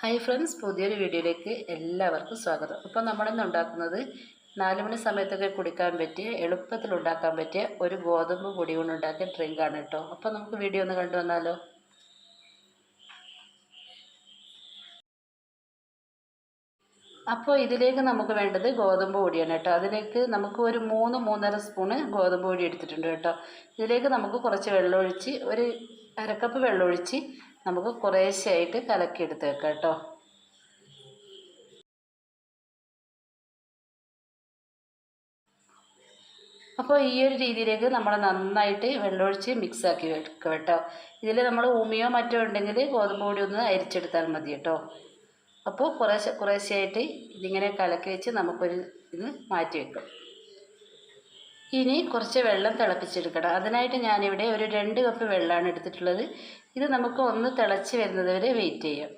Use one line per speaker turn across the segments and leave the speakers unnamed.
Hi friends പുതിയൊരു വീഡിയോയിലേക്ക് എല്ലാവർക്കും സ്വാഗതം. ഇപ്പോൾ നമ്മളിന്ന് ഉണ്ടാക്കുന്നത് നാല് മണി സമയത്തൊക്കെ കുടിക്കാൻ പറ്റിയ എളുപ്പത്തിൽ ഉണ്ടാക്കാൻ പറ്റിയ ഒരു ഗോതമ്പ് പൊടി കൊണ്ട് ഉണ്ടാക്കിയ ഡ്രിങ്കാണ് കേട്ടോ. അപ്പോൾ നമുക്ക് വീഡിയോ ഒന്ന് കണ്ടു വന്നാലോ? അപ്പോൾ ഇതിലേക്ക് നമുക്ക് വേണ്ടത് ഗോതമ്പ് പൊടിയാണ് കേട്ടോ. അതിലേക്ക് നമുക്ക് ഒരു മൂന്ന് മൂന്നര സ്പൂണ് ഗോതമ്പ് പൊടി എടുത്തിട്ടുണ്ട് കേട്ടോ. ഇതിലേക്ക് നമുക്ക് കുറച്ച് വെള്ളമൊഴിച്ച് ഒരു അരക്കപ്പ് വെള്ളമൊഴിച്ച് നമുക്ക് കുറേശ്ശെയായിട്ട് കലക്കിയെടുത്ത് വെക്കാം കേട്ടോ. അപ്പോൾ ഈ ഒരു രീതിയിലേക്ക് നമ്മൾ നന്നായിട്ട് വെള്ളമൊഴിച്ച് മിക്സ് ആക്കി വെക്കുക കേട്ടോ. ഇതിൽ നമ്മൾ ഊമിയോ മറ്റോ ഉണ്ടെങ്കിൽ ഗോതമ്പ് പൊടി ഒന്ന് അരിച്ചെടുത്താൽ മതി കേട്ടോ. അപ്പോൾ കുറേശ്ശെ കുറേശ്ശെയായിട്ട് ഇതിങ്ങനെ കലക്കി വെച്ച് നമുക്കൊരു ഇത് മാറ്റി വെക്കും. ഇനി കുറച്ച് വെള്ളം തിളപ്പിച്ചെടുക്കണം. അതിനായിട്ട് ഞാനിവിടെ ഒരു രണ്ട് കപ്പ് വെള്ളമാണ് എടുത്തിട്ടുള്ളത്. ഇത് നമുക്ക് ഒന്ന് തിളച്ച് വരുന്നത് വരെ വെയിറ്റ് ചെയ്യാം.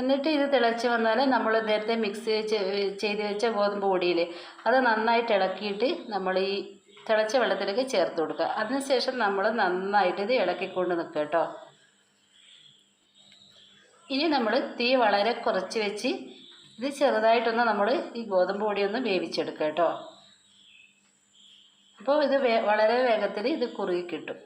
എന്നിട്ട് ഇത് തിളച്ച് വന്നാൽ നമ്മൾ നേരത്തെ മിക്സ് ചെയ്ത് വെച്ച ഗോതമ്പ് പൊടിയിൽ അത് നന്നായിട്ട് ഇളക്കിയിട്ട് നമ്മൾ ഈ തിളച്ച വെള്ളത്തിലേക്ക് ചേർത്ത് കൊടുക്കുക. അതിനുശേഷം നമ്മൾ നന്നായിട്ട് ഇത് ഇളക്കിക്കൊണ്ട് നിൽക്കുക കേട്ടോ. ഇനി നമ്മൾ തീ വളരെ കുറച്ച് വെച്ച് ഇത് ചെറുതായിട്ടൊന്ന് നമ്മൾ ഈ ഗോതമ്പ് പൊടി ഒന്ന് വേവിച്ചെടുക്കുക കേട്ടോ. അപ്പോൾ ഇത് വളരെ വേഗത്തിൽ ഇത് കുറുകി കിട്ടും.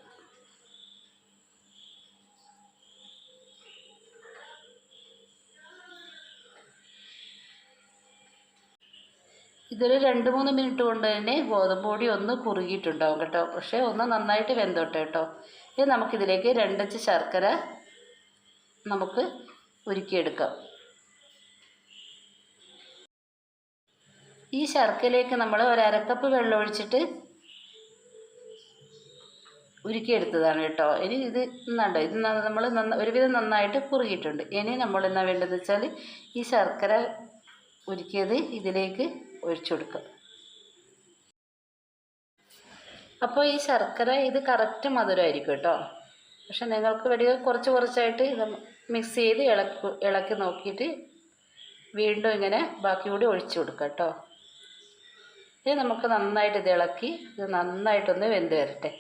ഇതൊരു രണ്ട് മൂന്ന് മിനിറ്റ് കൊണ്ട് തന്നെ ഗോതമ്പ് പൊടി ഒന്ന് കുറുകിയിട്ടുണ്ടാവും കേട്ടോ. പക്ഷേ ഒന്ന് നന്നായിട്ട് വെന്തോട്ടെ കേട്ടോ. ഇനി നമുക്കിതിലേക്ക് രണ്ടച്ച് ശർക്കര നമുക്ക് ഉരുക്കിയെടുക്കാം ഈ ശർക്കരയിലേക്ക് നമ്മൾ ഒരു അരക്കപ്പ് വെള്ളം ഒഴിച്ചിട്ട് ഉരുക്കിയെടുത്തതാണ് കേട്ടോ. ഇനി ഇത് ഇന്നുണ്ടോ ഇത് നമ്മൾ നന്ന ഒരുവിധം നന്നായിട്ട് കുറുകിയിട്ടുണ്ട്. ഇനി നമ്മൾ എന്നാ വേണ്ടതെന്ന് വെച്ചാൽ ഈ ശർക്കര ഉരുക്കിയത് ഇതിലേക്ക് ഒഴിച്ചു കൊടുക്കുക. അപ്പോൾ ഈ ശർക്കര ഇത് കറക്റ്റ് മധുരമായിരിക്കും കേട്ടോ. പക്ഷെ നിങ്ങൾക്ക് വേണ്ടി കുറച്ച് കുറച്ചായിട്ട് ഇത് മിക്സ് ചെയ്ത് ഇളക്കി ഇളക്കി നോക്കിയിട്ട് വീണ്ടും ഇങ്ങനെ ബാക്കി കൂടി ഒഴിച്ചു കൊടുക്കുക കേട്ടോ. ഇത് നമുക്ക് നന്നായിട്ട് ഇളക്കി ഇത് നന്നായിട്ടൊന്ന് വെന്ത് വരട്ടെ.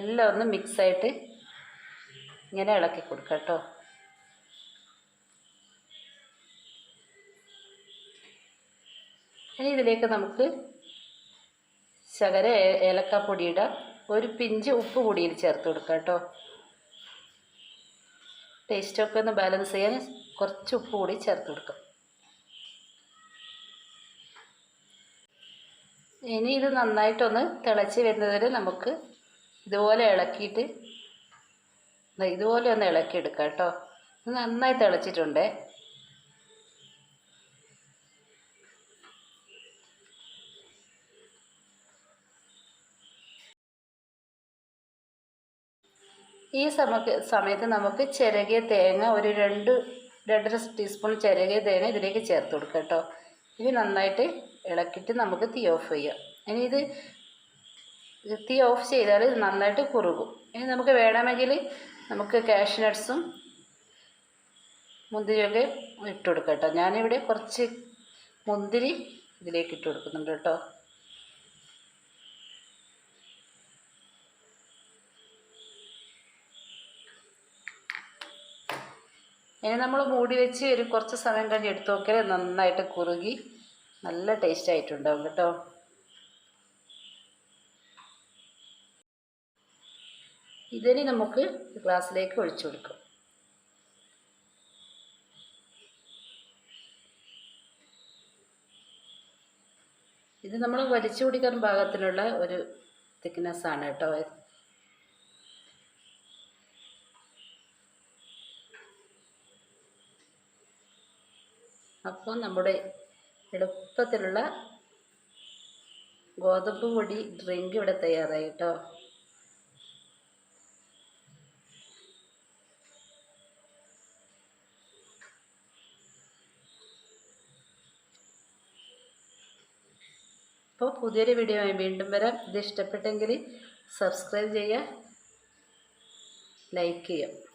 എല്ലാം ഒന്ന് മിക്സായിട്ട് ഇങ്ങനെ ഇളക്കി കൊടുക്കുക കേട്ടോ. ഇനി ഇതിലേക്ക് നമുക്ക് ശകര ഏലക്കാപ്പൊടി ഇടാം. ഒരു പിഞ്ച് ഉപ്പ് പൊടിയിൽ ചേർത്ത് കൊടുക്കുക കേട്ടോ. ടേസ്റ്റൊക്കെ ഒന്ന് ബാലൻസ് ചെയ്യാൻ കുറച്ച് ഉപ്പ് കൂടി ചേർത്ത് കൊടുക്കാം. ഇനി ഇത് നന്നായിട്ടൊന്ന് തിളച്ച് വരുന്നതുവരെ നമുക്ക് ഇതുപോലെ ഇളക്കിയിട്ട് ഇതുപോലെ ഒന്ന് ഇളക്കിയെടുക്കാം കേട്ടോ. ഇത് നന്നായി തിളച്ചിട്ടുണ്ട്. ഈ സമക്ക് സമയത്ത് നമുക്ക് ചിരകിയ തേങ്ങ ഒരു രണ്ട് രണ്ടര ടീസ്പൂൺ ചിരകിയ തേങ്ങ ഇതിലേക്ക് ചേർത്ത് കൊടുക്കാം കേട്ടോ. ഇത് നന്നായിട്ട് ഇളക്കിയിട്ട് നമുക്ക് തീ ഓഫ് ചെയ്യാം. ഇനി ഇത് തീ ഓഫ് ചെയ്താൽ ഇത് നന്നായിട്ട് കുറുകും. ഇനി നമുക്ക് വേണമെങ്കിൽ നമുക്ക് കാഷ്യൂ നട്ട്സും മുന്തിരിയൊക്കെ ഇട്ട് കൊടുക്കാം കേട്ടോ. ഞാനിവിടെ കുറച്ച് മുന്തിരി ഇതിലേക്ക് ഇട്ട് കൊടുക്കുന്നുണ്ട് കേട്ടോ. ഇനി നമ്മൾ മൂടി വെച്ച് ഒരു കുറച്ച് സമയം കഴിഞ്ഞ് എടുത്ത് നോക്കിയാൽ നന്നായിട്ട് കുറുകി നല്ല ടേസ്റ്റ് ആയിട്ടുണ്ടാവും കേട്ടോ. ഇതിനി നമുക്ക് ഗ്ലാസ്സിലേക്ക് ഒഴിച്ചു കൊടുക്കും. ഇത് നമ്മൾ വലിച്ചു കുടിക്കാൻ പാകത്തിനുള്ള ഒരു തിക്നെസ്സാണ് കേട്ടോ അപ്പോൾ നമ്മുടെ എളുപ്പത്തിലുള്ള ഗോതമ്പ് പൊടി ഡ്രിങ്ക് ഇവിടെ തയ്യാറായി കേട്ടോ അപ്പോൾ പുതിയൊരു വീഡിയോ വീണ്ടും വരാം. ഇത് ഇഷ്ടപ്പെട്ടെങ്കിൽ സബ്സ്ക്രൈബ് ചെയ്യുക ലൈക്ക് ചെയ്യുക.